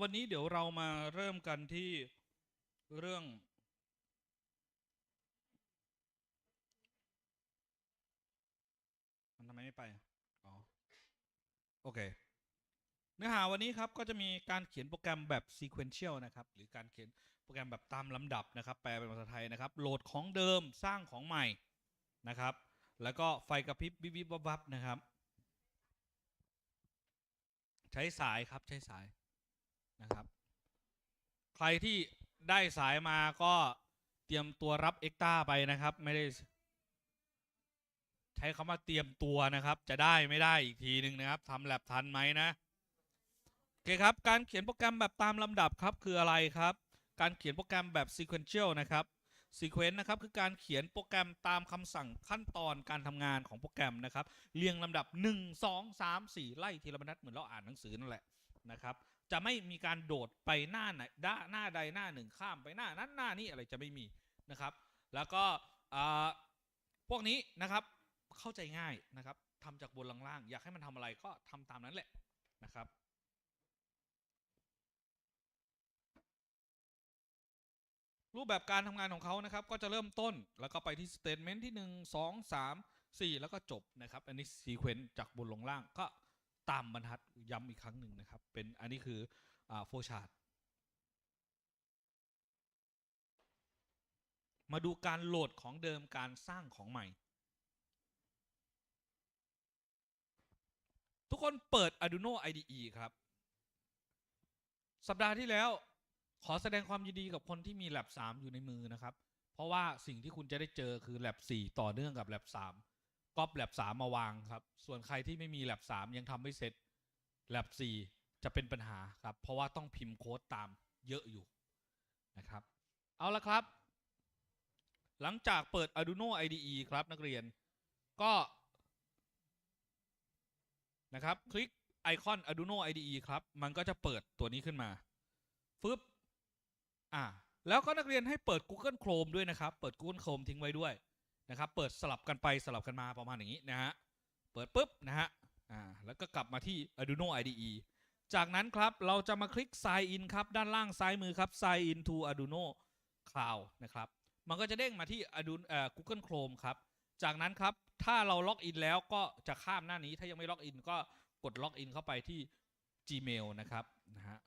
วันนี้เดี๋ยวเรามาเริ่มกันที่เรื่อง มันทำไมไม่ไป อ๋อ โอเค เนื้อหาวันนี้ครับก็จะมีการเขียนโปรแกรมแบบ sequential นะครับ หรือการเขียนโปรแกรมแบบตามลำดับนะครับ แปลเป็นภาษาไทยนะครับ โหลดของเดิมสร้างของใหม่นะครับ แล้วก็ไฟกระพริบวิบวิบวับนะครับ ใช้สายครับใช้สาย นะครับ ใครที่ได้สายมาก็เตรียมตัวรับเอ็กต้าไปนะครับ ไม่ได้ ใช้คำว่าเตรียมตัวนะครับ จะได้ไม่ได้อีกทีหนึ่งนะครับทำแลบทันไหมนะโอเคครับ การเขียนโปรแกรมแบบตามลำดับครับคืออะไรครับ การเขียนโปรแกรมแบบ sequential นะครับ sequence นะครับคือการเขียนโปรแกรมตามคำสั่งขั้นตอนการทำงานของโปรแกรมนะครับ เรียงลำดับ 1 2 3 4 ไล่ทีละบรรทัดเหมือนเราอ่านหนังสือนั่นแหละนะครับ จะไม่มีการโดดไปหน้าไหนด้าหน้าใดหน้าหนึ่งข้ามไปหน้านั้นหน้านี้อะไรจะไม่มีนะครับ แล้วก็พวกนี้นะครับเข้าใจง่ายนะครับทำจากบนล่างๆอยากให้มันทำอะไรก็ทำตามนั้นแหละนะครับรูปแบบการทำงานของเขานะครับ ก็จะเริ่มต้นแล้วก็ไปที่ statement ที่ 1 2 3 4 แล้วก็จบนะครับ อันนี้ sequence จากบนลงล่างก็ ตามบรรทัดย้ำอีกครั้งหนึ่งนะครับ เป็นอันนี้คืออ่า flow chart มาดูการโหลดของเดิมการสร้างของใหม่ ทุกคนเปิด Arduino IDE ครับ สัปดาห์ที่แล้วขอแสดงความยินดีกับคนที่มี Lab 3 อยู่ในมือนะครับ เพราะว่าสิ่งที่คุณจะได้เจอคือ Lab 4 ต่อเนื่องกับ Lab 3 ก๊อป Lab 3มมาวางครับ ส่วนใครที่ไม่มี Lab 3ยังทำไม่เสร็จ Lab 4จะเป็นปัญหาครับ เพราะว่าต้องพิมพ์โค้ดตามเยอะอยู่นะครับ เอาละครับ หลังจากเปิด Arduino IDE ครับนักเรียนก็นะครับคลิกไอคอน Arduino IDE ครับ มันก็จะเปิดตัวนี้ขึ้นมาฟึบอ่าแล้วก็นักเรียนให้เปิด Google Chrome ด้วยนะครับ เปิด Google Chrome ทิ้งไว้ด้วย นะครับ เปิดสลับกันไปสลับกันมาประมาณอย่างนี้นะฮะ เปิดปุ๊บนะฮะ อ่า แล้วก็กลับมาที่ Arduino IDE จากนั้นครับเราจะมาคลิก Sign in ครับ ด้านล่างซ้ายมือครับ Sign in to Arduino Cloud นะครับ มันก็จะเด้งมาที่ Arduino เอ่อ Google Chrome ครับ จากนั้นครับถ้าเราล็อกอินแล้วก็จะข้ามหน้านี้ ถ้ายังไม่ล็อกอินก็กดล็อกอินเข้าไปที่ Gmail นะครับนะฮะ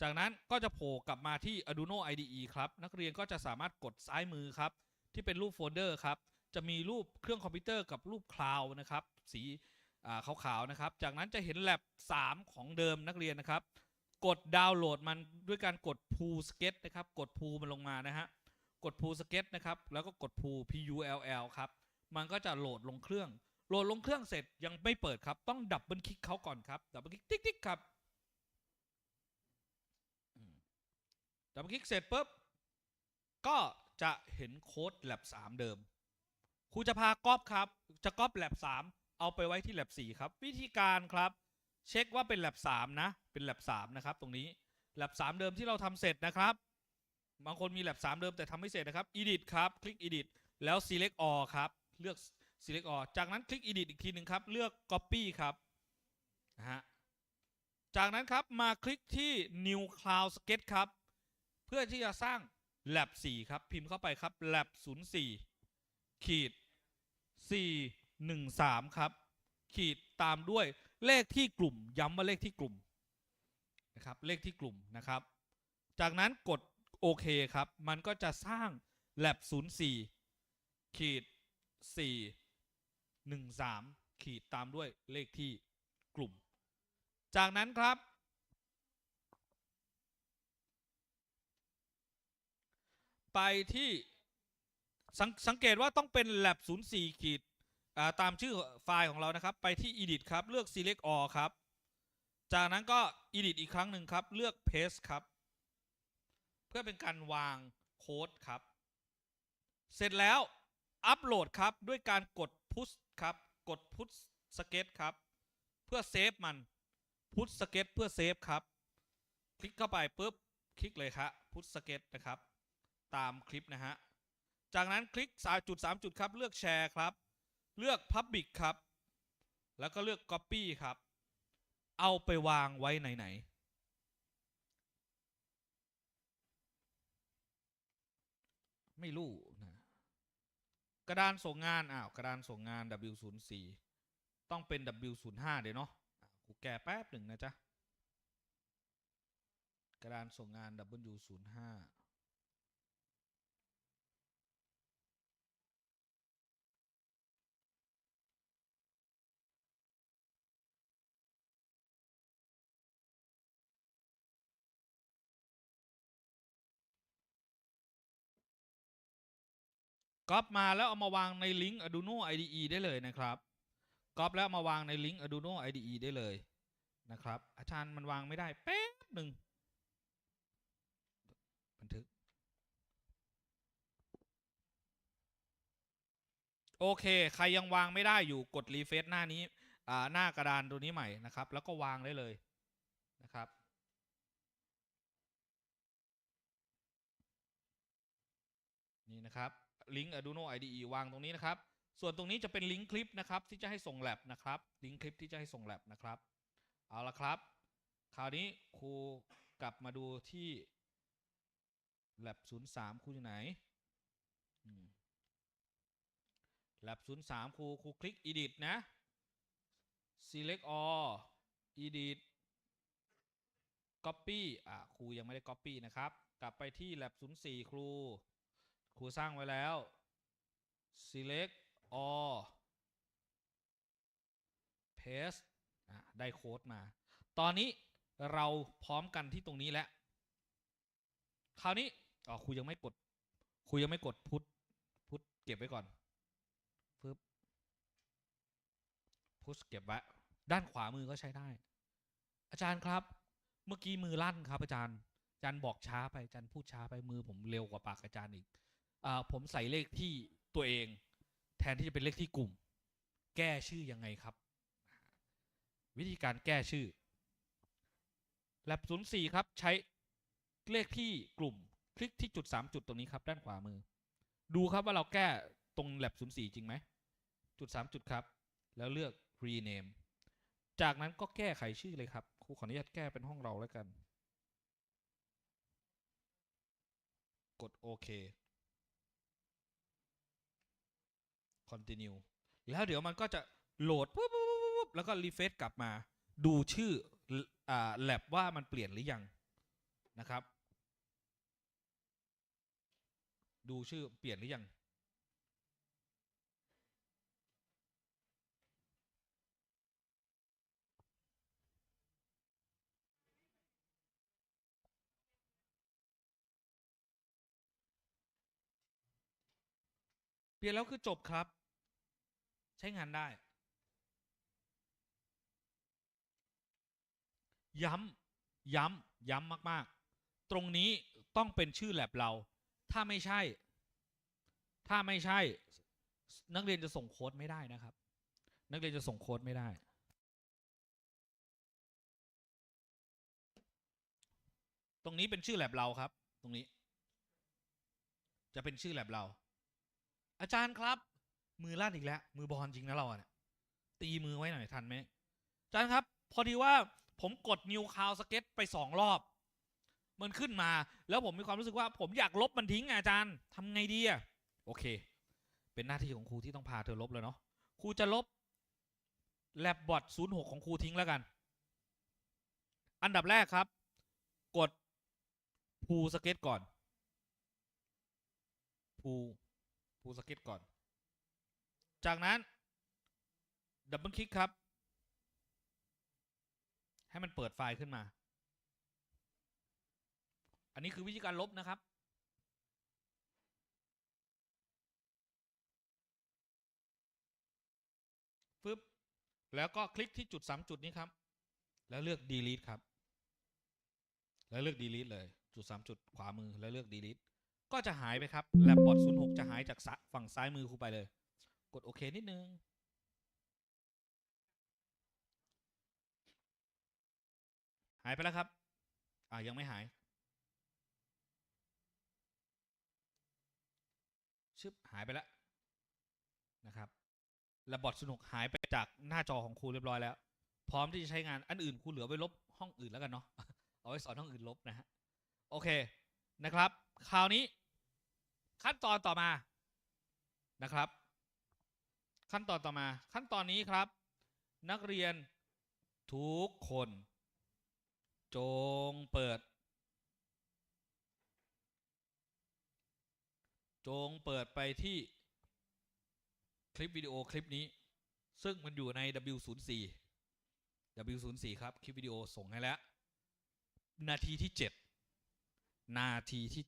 จากนั้นก็จะโผล่กลับมาที่ Arduino IDE ครับ นักเรียนก็จะสามารถกดซ้ายมือครับ ที่เป็นรูปโฟลเดอร์ครับ จะมีรูปเครื่องคอมพิวเตอร์กับรูปคลาวนะครับ สีขาวๆนะครับ จากนั้นจะเห็นแ a บ3 ของเดิมนักเรียนนะครับ กดดาวน์โหลดมันด้วยการกด pull sketch นะครับ กด pull มันลงมานะฮะ กด pull sketch นะครับ แล้วก็กด pull pull ครับ มันก็จะโหลดลงเครื่อง โหลดลงเครื่องเสร็จยังไม่เปิดครับ ต้องดับเบิลคลิกเขาก่อนครับ ดับเบิลคลิกติ๊กติ๊กครับ ดับเบิลคลิกเสร็จปุ๊บ ก็ จะเห็นโค้ด lab 3เดิมครูจะพาก๊อปครับ จะก๊อป lab 3เอาไปไว้ที่ lab 4ครับ วิธีการครับ เช็คว่าเป็น lab 3นะ เป็น lab 3นะครับ ตรงนี้ lab 3เดิมที่เราทำเสร็จนะครับ บางคนมี lab 3เดิมแต่ทำไม่เสร็จนะครับ edit ครับ คลิก edit แล้ว select all ครับ เลือก select all จากนั้นคลิก edit อีกทีหนึ่งครับ เลือก copy ครับนะฮะจากนั้นครับมาคลิกที่ new cloud sketch ครับ เพื่อที่จะสร้าง lab 4ครับ พิมพ์เข้าไปครับ lab 04ขีด413 ครับ ขีดตามด้วยเลขที่กลุ่ม ย้ำว่าเลขที่กลุ่มนะครับเลขที่กลุ่มนะครับ จากนั้นกดโอเคครับ มันก็จะสร้าง lab 04ขีด413 ขีดตามด้วยเลขที่กลุ่ม จากนั้นครับ ไปที่สังสังเกตว่าต้องเป็น lab 04ขีดตามชื่อไฟล์ของเรานะครับ ไปที่ edit ครับ เลือก select all ครับ จากนั้นก็ edit อีกครั้งหนึ่งครับ เลือก paste ครับ เพื่อเป็นการวางโค้ดครับ เสร็จแล้วอัปโหลดครับ ด้วยการกด push ครับ กด push sketch ครับ เพื่อเซฟมัน push sketch เพื่อเซฟครับ คลิกเข้าไปปุ๊บ คลิกเลยครับ push sketch นะครับ ตามคลิปนะฮะ จากนั้นคลิก3จุด3จุดครับ เลือกแชร์ครับ เลือก Public ครับ แล้วก็เลือก Copy ครับ เอาไปวางไว้ไหนไหนไม่รู้นะกระดานส่งงานอ้าวกระดานส่งงาน W04 ต้องเป็น W05 เดี๋ยวเนาะกูแก้แป๊บหนึ่งนะจ๊ะ กระดานส่งงาน W05 ก๊อปมาแล้วเอามาวางในลิงก์ Arduino IDE ได้เลยนะครับก๊อปแล้วมาวางในลิงก์ Arduino IDE ได้เลยนะครับ อาจารย์มันวางไม่ได้แป๊บหนึ่งบันทึก โอเค ใครยังวางไม่ได้อยู่กดรีเฟซหน้านี้อ่าหน้ากระดานตัวนี้ใหม่นะครับ แล้วก็วางได้เลยนะครับนี่นะครับ ลิงก์ Arduino IDE วางตรงนี้นะครับ ส่วนตรงนี้จะเป็นลิงก์คลิปนะครับที่จะให้ส่งแลบนะครับ ลิงก์คลิปที่จะให้ส่งแลบนะครับ เอาละครับ คราวนี้ครูกลับมาดูที่ lab 03ครูอยู่ไหนอืม lab 03ครูครูคลิก edit นะ select all edit copy อะครูยังไม่ได้ copy นะครับ กลับไปที่ lab 04 ครู ครูสร้างไว้แล้ว select all paste ได้โค้ดมา ตอนนี้เราพร้อมกันที่ตรงนี้แล้ว คราวนี้อ๋อครูยังไม่กดครูยังไม่กดพุทพุทเก็บไว้ก่อนฟึบพุทเก็บไว้ด้านขวามือก็ใช้ได้ อาจารย์ครับ เมื่อกี้มือลั่นครับอาจารย์อาจารย์บอกช้าไปอาจารย์พูดช้าไปมือผมเร็วกว่าปากอาจารย์อีก ผมใส่เลขที่ตัวเอง แทนที่จะเป็นเลขที่กลุ่ม แก้ชื่อยังไงครับ วิธีการแก้ชื่อ lab 04 ครับใช้เลขที่กลุ่ม คลิกที่จุด 3 จุดตรงนี้ครับ ด้านขวามือ ดูครับว่าเราแก้ตรง lab 04 จริงไหม จุด 3 จุดครับ แล้วเลือก rename จากนั้นก็แก้ไขชื่อเลยครับ ครูขออนุญาตแก้เป็นห้องเราแล้วกัน กดโอเค continue แล้วเดี๋ยวมันก็จะโหลดปุ๊บปุ๊บปุ๊บปุ๊บแล้วก็รีเฟซกลับมา ดูชื่ออ่าแลบว่ามันเปลี่ยนหรือยังนะครับ ดูชื่อเปลี่ยนหรือยัง ลี่ยนแล้วคือจบครับ ใช้งานได้ ย้ำ ย้ำ ย้ำมาก ๆ ตรงนี้ต้องเป็นชื่อแลบเรา ถ้าไม่ใช่ ถ้าไม่ใช่ นักเรียนจะส่งโค้ดไม่ได้นะครับ นักเรียนจะส่งโค้ดไม่ได้ตรงนี้เป็นชื่อแลบเราครับ ตรงนี้ จะเป็นชื่อแลบเรา อาจารย์ครับ มือลั่นอีกแล้ว มือบอลจริงนะเราเนี่ยตีมือไว้หน่อยทันไหมอาจารย์ครับ พอดีว่าผมกดนิวคาวสเก็ตไปสองรอบ มันขึ้นมา แล้วผมมีความรู้สึกว่า ผมอยากลบมันทิ้งอะอาจารย์ทำไงดีอะโอเค เป็นหน้าที่ของครูที่ต้องพาเธอลบเลยเนาะครูจะลบแลบบอทศูนย์หกของครูทิ้งแล้วกัน อันดับแรกครับ กดพูสเก็ตก่อนพู พูสก็ตก่อน จากนั้นดับเบิลคลิกครับ ให้มันเปิดไฟล์ขึ้นมา อันนี้คือวิธีการลบนะครับฟึบแล้วก็คลิกที่จุด 3 จุดนี้ครับ แล้วเลือก delete ครับ แล้วเลือก delete เลย จุด 3 จุดขวามือแล้วเลือก delete ก็จะหายไปครับแล็บบอท06จะหายจากฝั่งซ้ายมือครูไปเลย กดโอเคนิดนึงหายไปแล้วครับ อ่ายังไม่หาย ชึบหายไปแล้วนะครับ ระบอทสนุกหายไปจากหน้าจอของครูเรียบร้อยแล้ว พร้อมที่จะใช้งานอันอื่นครูเหลือไว้ลบห้องอื่นแล้วกันเนาะ เอาไว้สอนห้องอื่นลบนะฮะ โอเคนะครับ คราวนี้ขั้นตอนต่อมานะครับ ขั้นตอนต่อมา ขั้นตอนนี้ครับ นักเรียนทุกคน จงเปิด จงเปิดไปที่คลิปวิดีโอคลิปนี้ ซึ่งมันอยู่ใน W04 W04 ครับ คลิปวิดีโอส่งให้แล้ว นาทีที่ 7 นาทีที่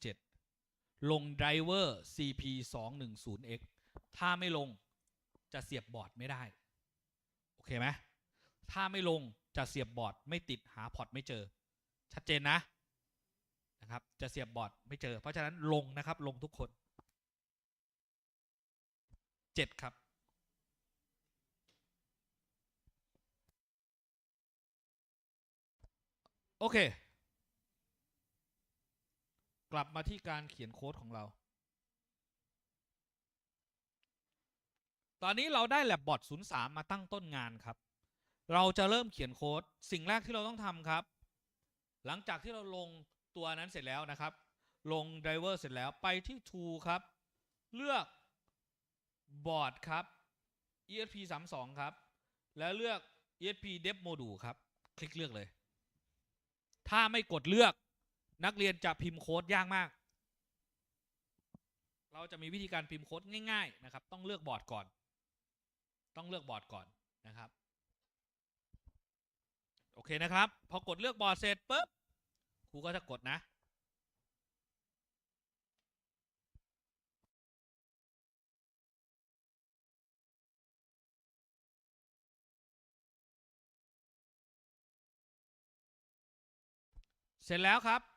7 ลงไดรเวอร์ CP 2 1 0 X ถ้าไม่ลงจะเสียบบอร์ดไม่ได้ โอเคไหมถ้าไม่ลงจะเสียบบอร์ดไม่ติดหาพอร์ตไม่เจอ ชัดเจนนะนะครับ จะเสียบบอร์ดไม่เจอ เพราะฉะนั้นลงนะครับลงทุกคนเจ็ดครับโอเค กลับมาที่การเขียนโค้ดของเรา ตอนนี้เราได้ LabBot 03 มาตั้งต้นงานครับ เราจะเริ่มเขียนโค้ด สิ่งแรกที่เราต้องทำครับ หลังจากที่เราลงตัวนั้นเสร็จแล้วนะครับ ลง driver เสร็จแล้วไปที่ tool ครับ เลือก board ครับ esp 32ครับ แล้วเลือก esp dev module ครับ คลิกเลือกเลย ถ้าไม่กดเลือก นักเรียนจะพิมพ์โค้ดยากมาก เราจะมีวิธีการพิมพ์โค้ดง่ายๆนะครับ ต้องเลือกบอร์ดก่อน ต้องเลือกบอร์ดก่อนนะครับ โอเคนะครับ พอกดเลือกบอร์ดเสร็จปุ๊บครูก็จะกดนะเสร็จแล้วครับ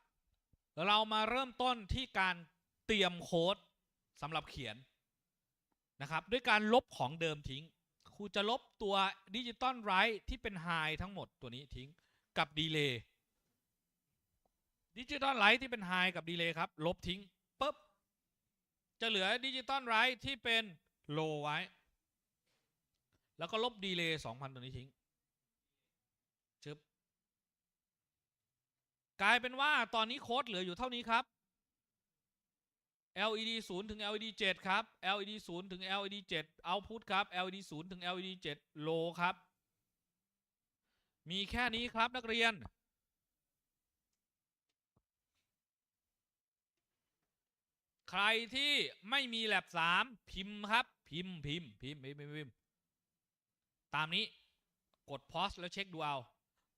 เรามาเริ่มต้นที่การเตรียมโค้ดสำหรับเขียนนะครับ ด้วยการลบของเดิมทิ้งครูจะลบตัวดิจิตอลไรท์ที่เป็นไฮทั้งหมดตัวนี้ทิ้งกับดีเลย์ดิจิตอลไรท์ที่เป็นไฮกับดีเลย์ครับลบทิ้งปุ๊บจะเหลือดิจิตอลไรท์ที่เป็นโลไว้ แล้วก็ลบดีเลย์2,000 ตัวนี้ทิ้งชึบ กลายเป็นว่าตอนนี้โค้ดเหลืออยู่เท่านี้ครับ LED 0 ถึง LED 7 ครับ LED 0 ถึง LED 7 output ครับ LED 0 ถึง LED 7 low ครับ มีแค่นี้ครับนักเรียน ใครที่ไม่มีแลบ3พิมพ์ครับ พิมพ์พิมพ์พิมพ์พิมพ์พิมพ์ตามนี้กด pause แล้วเช็คดูเอา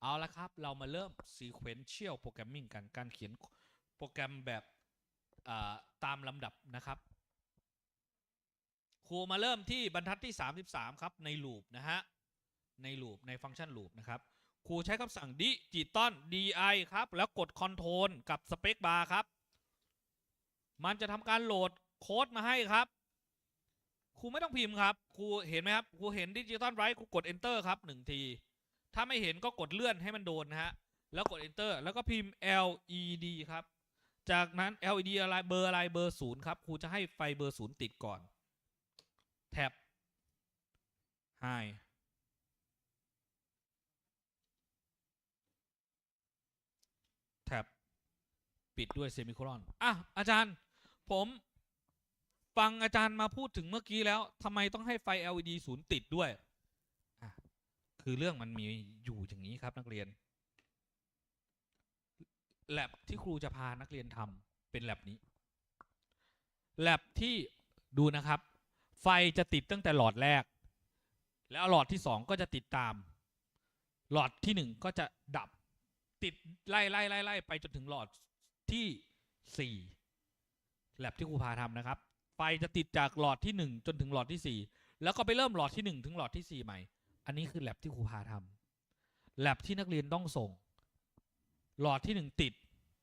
เอาละครับ เรามาเริ่ม sequential programming กัน การเขียนโปรแกรมแบบตามลำดับนะครับ ครูมาเริ่มที่บรรทัดที่ 33 ครับใน loop นะฮะ ใน loop ในฟังก์ชัน loop นะครับ ครูใช้คำสั่ง digital di ครับ แล้วกด control กับ space bar ครับ มันจะทำการโหลดโค้ดมาให้ครับ ครูไม่ต้องพิมพ์ครับ ครูเห็นไหมครับ ครูเห็น digital write ครูกด enter ครับหนึ่งที ถ้าไม่เห็นก็กดเลื่อนให้มันโดนนะฮะ แล้วกด enter แล้วก็พิมพ์ LED ครับ จากนั้น LED อะไรเบอร์อะไรเบอร์ศูนย์ครับครูจะให้ไฟเบอร์ศูนย์ติดก่อน แท็บ High แท็บ ปิดด้วยเซมิโคลอน อะ อาจารย์ผมฟังอาจารย์มาพูดถึงเมื่อกี้แล้วทำไมต้องให้ไฟ LED ศูนย์ติดด้วย คือเรื่องมันมีอยู่อย่างนี้ครับนักเรียนแลบที่ครูจะพานักเรียนทำเป็นแลบนี้แลบที่ดูนะครับ ไฟจะติดตั้งแต่หลอดแรก แล้วหลอดที่สองก็จะติดตาม หลอดที่หนึ่งก็จะดับติดไล่ไล่ไล่ไล่ไปจนถึงหลอดที่สี่แลบที่ครูพาทำนะครับ ไฟจะติดจากหลอดที่หนึ่งจนถึงหลอดที่สี่แล้วก็ไปเริ่มหลอดที่หนึ่งถึงหลอดที่สี่ใหม่ อันนี้คือแลบที่ครูพาทำแลบที่นักเรียนต้องส่ง หลอดที่หนึ่งติด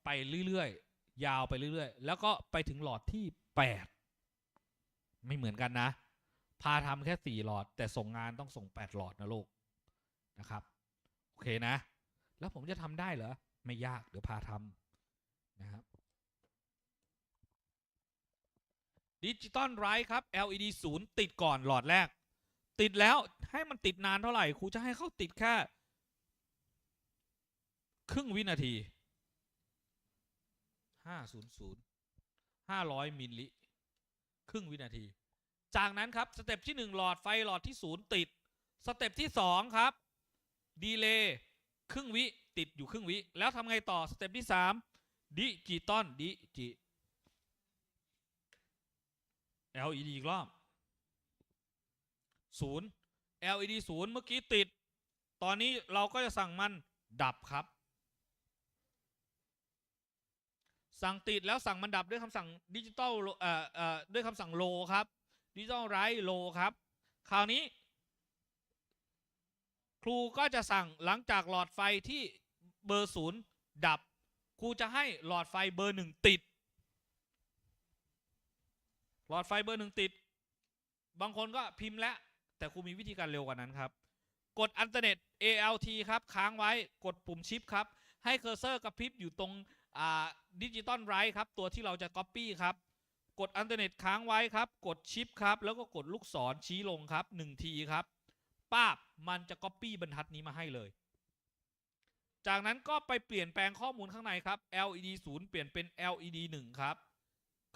ไปเรื่อยๆ ยาวไปเรื่อยๆ แล้วก็ไปถึงหลอดที่แปดไม่เหมือนกันนะ พาทำแค่สี่หลอด แต่ส่งงานต้องส่งแปดหลอดนะลูกนะครับ โอเคนะ แล้วผมจะทำได้เหรอ ไม่ยากเดี๋ยวพาทำนะครับดิจิตอลไรครับ LED 0 ติดก่อนหลอดแรก ติดแล้วให้มันติดนานเท่าไหร่ครูจะให้เขาติดแค่ครึ่งวินาทีห้าศูนย์ศูนย์ห้าร้อยมิลลิครึ่งวินาที จากนั้นครับ สเต็ปที่หนึ่งหลอดไฟหลอดที่ศูนย์ติด สเต็ปที่สองครับ ดีเลย์ครึ่งวิติดอยู่ครึ่งวิ แล้วทำไงต่อ สเต็ปที่สามดิจิตอลดิจิ LED อีกรอบ ศูนย์ LED ศูนย์เมื่อกี้ติด ตอนนี้เราก็จะสั่งมันดับครับ สั่งติดแล้วสั่งมันดับด้วยคำสั่งดิจิตอลเอ่อเอ่อด้วยคำสั่งโลครับดิจิตอลไรโลครับ คราวนี้ ครูก็จะสั่งหลังจากหลอดไฟที่เบอร์ศูนย์ดับ ครูจะให้หลอดไฟเบอร์หนึ่งติด หลอดไฟเบอร์หนึ่งติด บางคนก็พิมพ์แล้ว แต่ครูมีวิธีการเร็วกว่านั้นครับ กดอันเทอร์เน็ต ALT ครับ ค้างไว้กดปุ่มชิปครับ ให้เคอร์เซอร์กระพริบอยู่ตรงดิจิตอลไรท์ครับ ตัวที่เราจะ Copy ครับ กดอันเทอร์เน็ตค้างไว้ครับ กดชิปครับ แล้วก็กดลูกศรชี้ลงครับ1ทีครับป้าบมันจะ Copy บรรทัดนี้มาให้เลย จากนั้นก็ไปเปลี่ยนแปลงข้อมูลข้างในครับ LED 0 เปลี่ยนเป็น LED 1 ครับ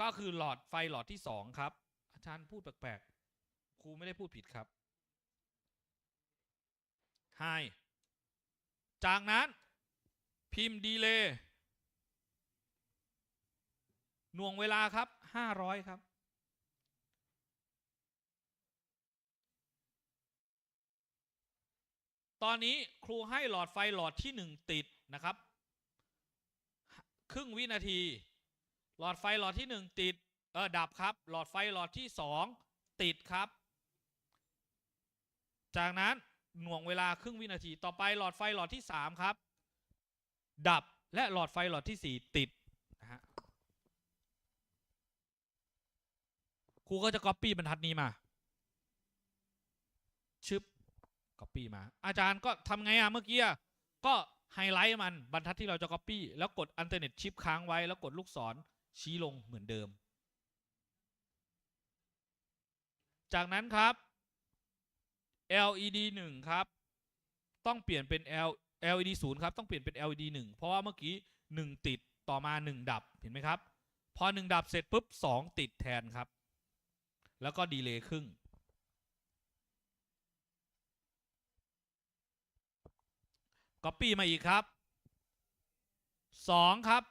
ก็คือหลอดไฟหลอดที่ 2 ครับ อาจารย์พูดแปลก ครูไม่ได้พูดผิดครับ High จากนั้นพิมพ์ดีเลย์หน่วงเวลาครับ500ครับ ตอนนี้ครูให้หลอดไฟหลอดที่1ติดนะครับ ครึ่งวินาที หลอดไฟหลอดที่1ติด เออดับครับ หลอดไฟหลอดที่2ติดครับ จากนั้นหน่วงเวลาครึ่งวินาที ต่อไปหลอดไฟหลอดที่ 3 ครับ ดับและหลอดไฟหลอดที่ 4 ติดนะฮะครูก็จะ Copy บรรทัดนี้มา ชึบ Copy มา อาจารย์ก็ทำไงอะเมื่อกี้ก็ไฮไลท์มันบรรทัดที่เราจะ Copy แล้วกดอันเทอร์เน็ตชิปค้างไว้ แล้วกดลูกศรชี้ลงเหมือนเดิม จากนั้นครับ LED 1 ครับ ต้องเปลี่ยนเป็น L LED 0 ครับ ต้องเปลี่ยนเป็น LED 1 เพราะว่าเมื่อกี้ 1 ติดต่อมา 1 ดับเห็นไหมครับ พอ 1 ดับเสร็จปุ๊บ 2 ติดแทนครับ แล้วก็ดีเลย์ครึ่ง Copy มาอีกครับ 2 ครับ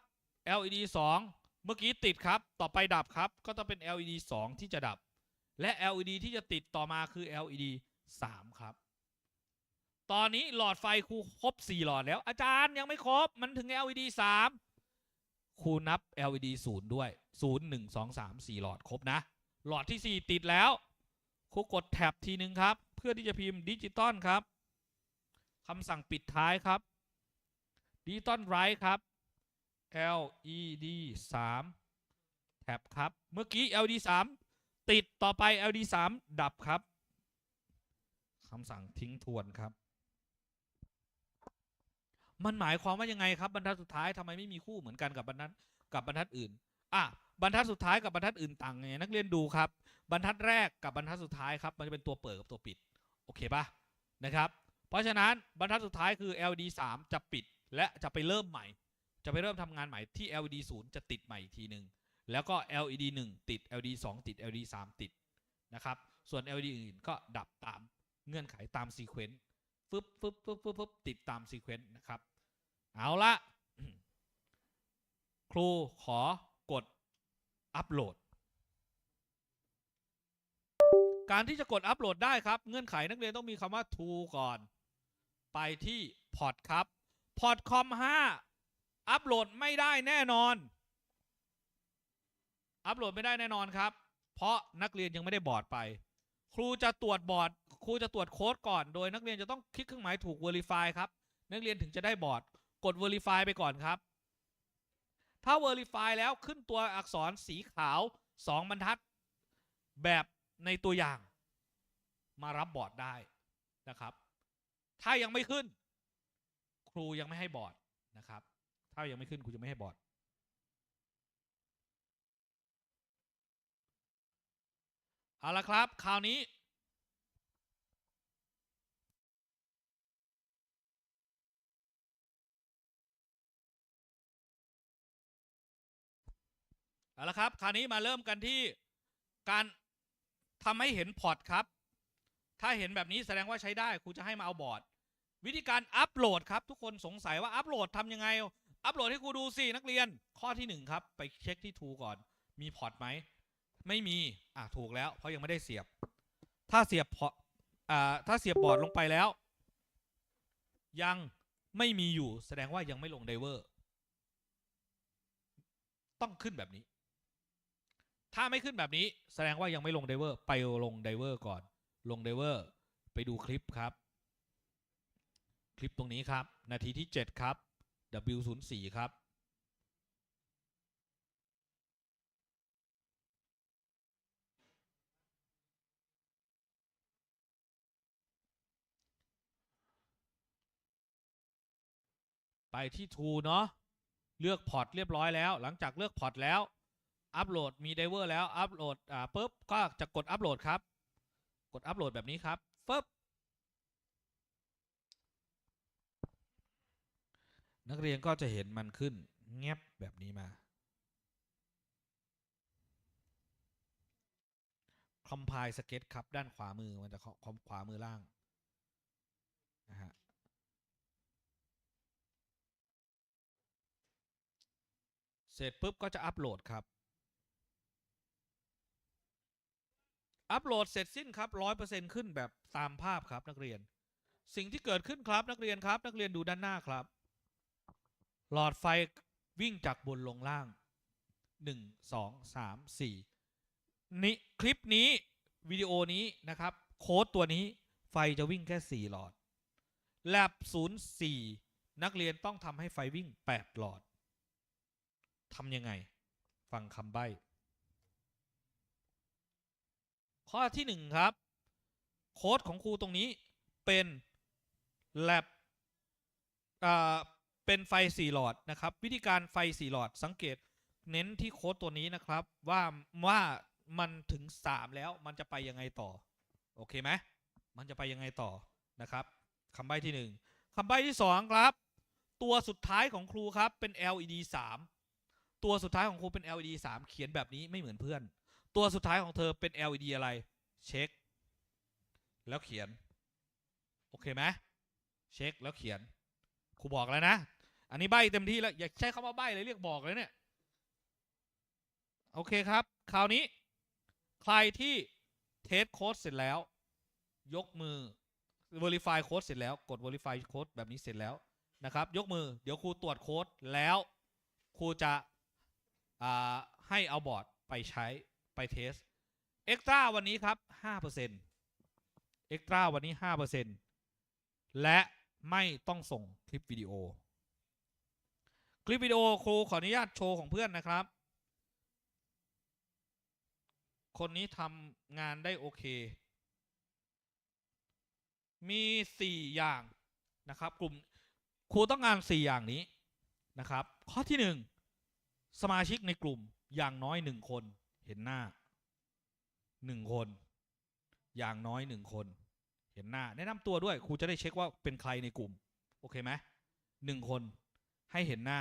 LED 2 เมื่อกี้ติดครับ ต่อไปดับครับ ก็ต้องเป็น LED 2 ที่จะดับ และ LED ที่จะติดต่อมาคือ LED 3 ครับ ตอนนี้หลอดไฟครูครบ 4 หลอดแล้ว อาจารย์ยังไม่ครบ มันถึง LED 3ครูนับ LED 0 ด้วย 0 1 2 3 4 หลอดครบนะ หลอดที่ 4 ติดแล้วครูกดแท็บทีนึงครับ เพื่อที่จะพิมพ์ดิจิตอลครับคำสั่งปิดท้ายครับดิจิตอลไรครับ LED 3แท็บครับ เมื่อกี้ LED 3ติดต่อไป LED 3ดับครับ คำสั่งทิ้งทวนครับ มันหมายความว่ายังไงครับบรรทัดสุดท้ายทำไมไม่มีคู่เหมือนกันกับบรรทัดกับบรรทัดอื่นอะบรรทัดสุดท้ายกับบรรทัดอื่นต่างไงนักเรียนดูครับ บรรทัดแรกกับบรรทัดสุดท้ายครับมันจะเป็นตัวเปิดกับตัวปิดโอเคปะนะครับ เพราะฉะนั้นบรรทัดสุดท้ายคือ LED 3จะปิดและจะไปเริ่มใหม่ จะไปเริ่มทำงานใหม่ที่ LED 0จะติดใหม่อีกทีหนึ่งแล้วก็ LED 1 ติด LED 2 ติด LED 3 ติดนะครับ ส่วน LED อื่นก็ดับตาม เงื่อนไขตามซีเควนต์ฟึบฟึบฟึบฟึบฟึบติดตามซีเควนต์นะครับ เอาละครูขอกดอัปโหลด การที่จะกดอัปโหลดได้ครับ เงื่อนไขนักเรียนต้องมีคำว่า to ก่อน ไปที่พอร์ตครับพอร์ตคอม5อัปโหลดไม่ได้แน่นอน อัปโหลดไม่ได้แน่นอนครับ เพราะนักเรียนยังไม่ได้บอร์ดไป ครูจะตรวจบอร์ด ครูจะตรวจโค้ดก่อน โดยนักเรียนจะต้องคลิกเครื่องหมายถูก Verify ครับ นักเรียนถึงจะได้บอร์ด กด Verify ไปก่อนครับ ถ้า Verify แล้วขึ้นตัวอักษรสีขาว 2 บรรทัด แบบในตัวอย่าง มารับบอร์ดได้นะครับ ถ้ายังไม่ขึ้น ครูยังไม่ให้บอร์ดนะครับ ถ้ายังไม่ขึ้นครูจะไม่ให้บอร์ดเอาละครับ คราวนี้ เอาละครับ คราวนี้มาเริ่มกันที่การทำให้เห็นพอร์ตครับ ถ้าเห็นแบบนี้แสดงว่าใช้ได้ครูจะให้มาเอาบอร์ด วิธีการอัปโหลดครับทุกคนสงสัยว่าอัปโหลดทำยังไง อัปโหลดให้ครูดูสินักเรียน ข้อที่หนึ่งครับ ไปเช็คที่ทูก่อน มีพอร์ตไหม ไม่มี อะถูกแล้ว เพราะยังไม่ได้เสียบ ถ้าเสียบพออ่าถ้าเสียบบอร์ดลงไปแล้ว ยังไม่มีอยู่ แสดงว่ายังไม่ลงไดเวอร์ ต้องขึ้นแบบนี้ ถ้าไม่ขึ้นแบบนี้แสดงว่ายังไม่ลงไดเวอร์ไปลงไดเวอร์ก่อน ลงไดเวอร์ไปดูคลิปครับ คลิปตรงนี้ครับ นาทีที่ 7 ครับ W04 ครับ ไปที่ t ูเนาะเลือกพอร์ตเรียบร้อยแล้ว หลังจากเลือกพอร์ตแล้ว อัปโหลดมีไดเวอร์แล้วอัปโหลดอ่าปุ๊บก็จะกดอัปโหลดครับ กดอัปโหลดแบบนี้ครับปึ๊บนักเรียนก็จะเห็นมันขึ้นแงบแบบนี้มา compile sketch ครับ ด้านขวามือมันจะขวาขวามือล่างนะฮะเสร็จปุ๊บก็จะอัปโหลดครับ อัปโหลดเสร็จสิ้นครับร้อยเปอร์เซ็นขึ้นแบบตามภาพครับนักเรียน สิ่งที่เกิดขึ้นครับนักเรียนครับ นักเรียนดูด้านหน้าครับ หลอดไฟวิ่งจากบนลงล่างหนึ่งสองสามสี่นี่คลิปนี้วิดีโอนี้นะครับ โค้ดตัวนี้ไฟจะวิ่งแค่สี่หลอดแลบศูนย์สี่นักเรียนต้องทำให้ไฟวิ่งแปดหลอดทำยังไง ฟังคำใบ้ ข้อที่หนึ่งครับ โค้ดของครูตรงนี้เป็น lab เป็นไฟ4หลอดนะครับ วิธีการไฟ4หลอดสังเกตเน้นที่โค้ดตัวนี้นะครับว่าว่ามันถึง 3 แล้วมันจะไปยังไงต่อ โอเคไหมมันจะไปยังไงต่อนะครับคำใบ้ที่ 1คำใบ้ที่ 2 ครับ ตัวสุดท้ายของครูครับเป็น LED 3 ตัวสุดท้ายของครูเป็น LED 3 เขียนแบบนี้ไม่เหมือนเพื่อน ตัวสุดท้ายของเธอเป็น LED อะไร เช็ค แล้วเขียน โอเคไหมเช็คแล้วเขียนครูบอกแล้วนะ อันนี้ใบเต็มที่แล้ว อย่าใช้คำว่าใบเลยเรียกบอกเลยเนี่ย โอเคครับ คราวนี้ ใครที่เทสโค้ดเสร็จแล้ว ยกมือ Verify โค้ดเสร็จแล้ว กด Verify โค้ดแบบนี้เสร็จแล้วนะครับ ยกมือ เดี๋ยวครูตรวจโค้ดแล้วครูจะให้เอาบอร์ดไปใช้ ไปเทสเอ็กตร้าวันนี้ครับ5%เอ็กตร้าวันนี้5%และไม่ต้องส่งคลิปวิดีโอ คลิปวิดีโอครูขออนุญาตโชว์ของเพื่อนนะครับ คนนี้ทำงานได้โอเค มี 4 อย่างนะครับ กลุ่มครูต้องการ 4 อย่างนี้นะครับ ข้อที่ 1 สมาชิกในกลุ่มอย่างน้อย 1 คน ห็นหน้า1คน อย่างน้อย1คน เห็นหน้า แนะนำตัวด้วยครูจะได้เช็คว่าเป็นใครในกลุ่ม โอเคไหมหนึ่งคนให้เห็นหน้า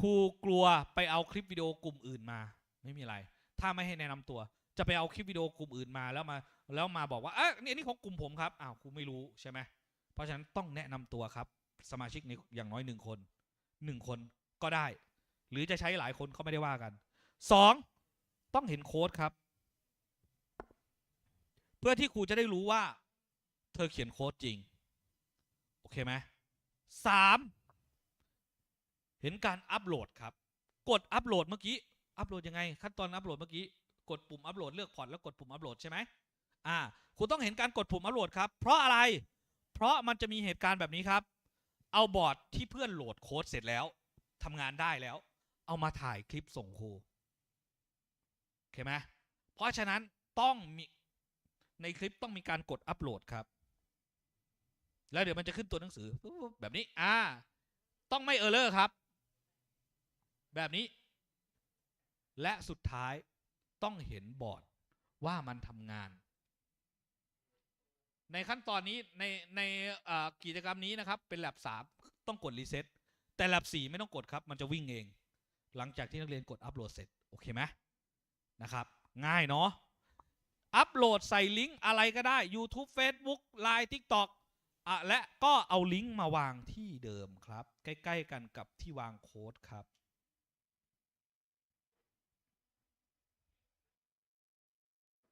ครูกลัวไปเอาคลิปวิดีโอกลุ่มอื่นมา ไม่มีอะไร ถ้าไม่ให้แนะนำตัว จะไปเอาคลิปวิดีโอกลุ่มอื่นมาแล้วมา แล้วมาบอกว่าเอ๊ะนี่นี่ของกลุ่มผมครับอ้าวครูไม่รู้ใช่ไหมเพราะฉะนั้นต้องแนะนำตัวครับ สมาชิกในอย่างน้อยหนึ่งคนหนึ่งคนก็ได้ หรือจะใช้หลายคนเขาไม่ได้ว่ากันสอง ต้องเห็นโค้ดครับ เพื่อที่ครูจะได้รู้ว่า เธอเขียนโค้ดจริง โอเคไหมสามเห็นการอัปโหลดครับ กดอัปโหลดเมื่อกี้ อัปโหลดยังไง ขั้นตอนอัปโหลดเมื่อกี้ กดปุ่มอัปโหลดเลือกพอร์ตแล้วกดปุ่มอัปโหลดใช่ไหมอ่าครูต้องเห็นการกดปุ่มอัปโหลดครับ เพราะอะไร เพราะมันจะมีเหตุการณ์แบบนี้ครับ เอาบอร์ดที่เพื่อนโหลดโค้ดเสร็จแล้วทำงานได้แล้ว เอามาถ่ายคลิปส่งครู โอเคไหมเพราะฉะนั้นต้องมีในคลิปต้องมีการกดอัปโหลดครับ แล้วเดี๋ยวมันจะขึ้นตัวหนังสือแบบนี้ อ่า ต้องไม่เออร์เลอร์ครับ แบบนี้ และสุดท้ายต้องเห็นบอร์ดว่ามันทำงาน ในขั้นตอนนี้ในในกิจกรรมนี้นะครับ เป็นแลบสามต้องกดรีเซ็ตแต่แลบสี่ไม่ต้องกดครับ มันจะวิ่งเอง หลังจากที่นักเรียนกดอัปโหลดเสร็จ โอเคไหม นะครับ ง่ายเนาะอัปโหลดใส่ลิงก์อะไรก็ได้ YouTube Facebook Line TikTok อะและก็เอาลิงก์มาวางที่เดิมครับ ใกล้ ๆ กันกับที่วางโค้ดครับ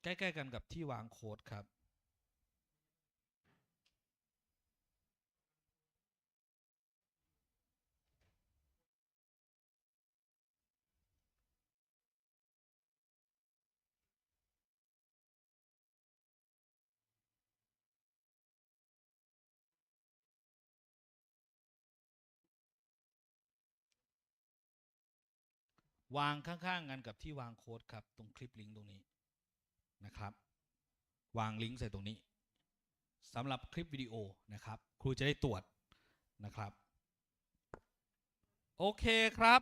ใกล้ ๆ กันกับที่วางโค้ดครับ วางข้างๆกันกับที่วางโค้ดครับ ตรงคลิปลิงก์ตรงนี้นะครับ วางลิงก์ใส่ตรงนี้สำหรับคลิปวิดีโอนะครับ ครูจะได้ตรวจนะครับ โอเคครับ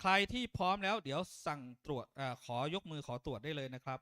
ใครที่พร้อมแล้วเดี๋ยวสั่งตรวจอาขอยกมือขอตรวจได้เลยนะครับ